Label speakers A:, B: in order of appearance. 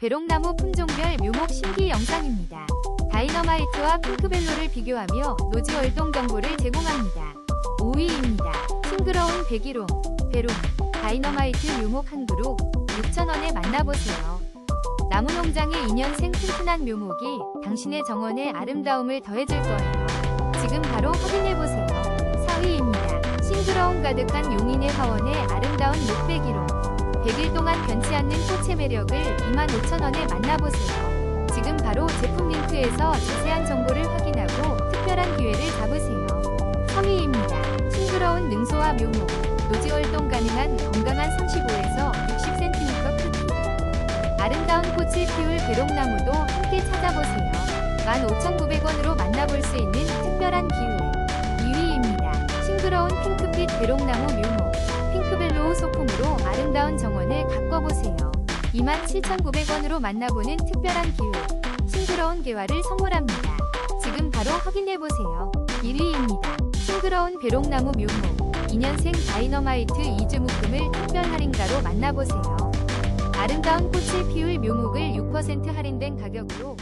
A: 배롱나무 품종별 묘목 신기 영상입니다. 다이너마이트와 핑크벨로를 비교하며 노지 월동 정보를 제공합니다. 5위입니다. 싱그러운 백일홍, 배롱, 다이너마이트 묘목 한 그루 6,000원에 만나보세요. 나무 농장의 2년생 튼튼한 묘목이 당신의 정원에 아름다움을 더해줄 거예요. 지금 바로 확인해보세요. 4위입니다. 싱그러움 가득한 용인의 화원의 아름다운 목백일홍 100일 동안 변치 않는 꽃의 매력을 25,000원에 만나보세요. 지금 바로 제품 링크에서 자세한 정보를 확인하고 특별한 기회를 잡으세요. 3위입니다. 싱그러운 능소와 묘목 노지 활동 가능한 건강한 35에서 60cm 크기 아름다운 꽃을 피울 배롱나무도 함께 찾아보세요. 15,900원으로 만나볼 수 있는 특별한 기회 2위입니다. 싱그러운 핑크빛 배롱나무 묘목 아름다운 정원을 가꿔보세요. 27,900원으로 만나보는 특별한 기회 싱그러운 개화를 선물합니다. 지금 바로 확인해보세요. 1위입니다. 싱그러운 배롱나무 묘목 2년생 다이너마이트 2주 묶음을 특별 할인가로 만나보세요. 아름다운 꽃을 피울 묘목을 6% 할인된 가격으로